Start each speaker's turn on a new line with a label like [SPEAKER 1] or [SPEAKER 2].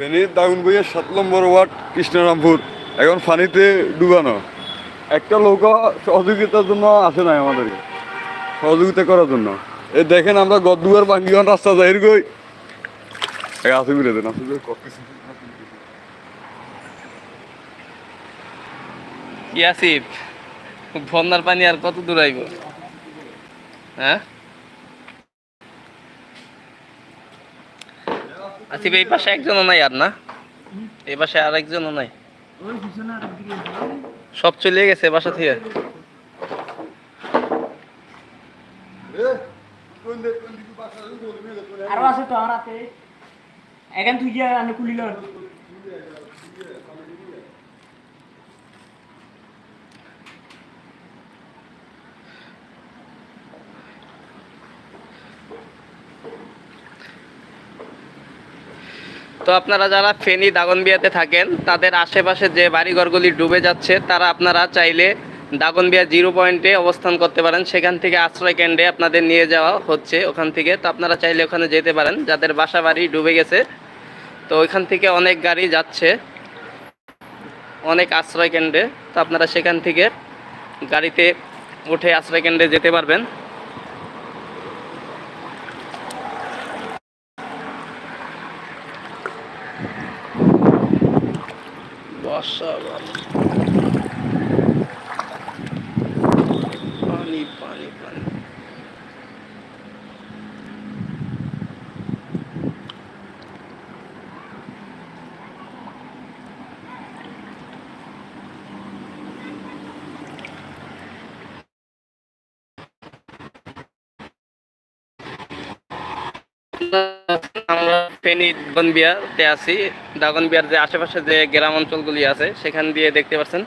[SPEAKER 1] ফেনীর দাউন বইয়ের সাত নম্বর ওয়ার্ড, কৃষ্ণরামপুর। এখন ফানিতে ডুবানো। একটা লোক সহযোগিতার জন্য আসে নাই আমাদেরকে। সহযোগিতা করার জন্য। এ দেখেন আমরা গদুয়ার বাঙ্গিওয়ান রাস্তা যাই গই এই আসে দেন
[SPEAKER 2] ইয়াসিফ বন্যার পানি আর কত দূর আইব? হ্যাঁ? আসিফ এই পাশে একজনও নাই আর না? এই পাশে আর একজনও নাই। সব চলে গেছে বাসা থেকে।
[SPEAKER 3] আরও আছে তো আমার হাতে এখান তুই গিয়ে আমি
[SPEAKER 2] তো আপনারা যারা ফেনী দাগনবিয়াতে থাকেন, তাদের আশেপাশে যে বাড়িঘরগুলি ডুবে যাচ্ছে, তারা আপনারা চাইলে দাগনবিয়া জিরো পয়েন্টে অবস্থান করতে পারেন। সেখান থেকে আশ্রয় কেন্দ্রে আপনাদের নিয়ে যাওয়া হচ্ছে ওখান থেকে। তো আপনারা চাইলে ওখানে যেতে পারেন। যাদের বাসা বাড়ি ডুবে গেছে, তো ওইখান থেকে অনেক গাড়ি যাচ্ছে, অনেক আশ্রয় কেন্দ্রে। তো আপনারা সেখান থেকে গাড়িতে উঠে আশ্রয় কেন্দ্রে যেতে পারবেন। অসাধারণ পানি পানি পানি আমরা ফেনী দাগনবিয়াতে আছি। দাগনবিয়ার যে আশেপাশে যে গ্রাম অঞ্চলগুলি আছে, সেখান দিয়ে দেখতে পাচ্ছেন।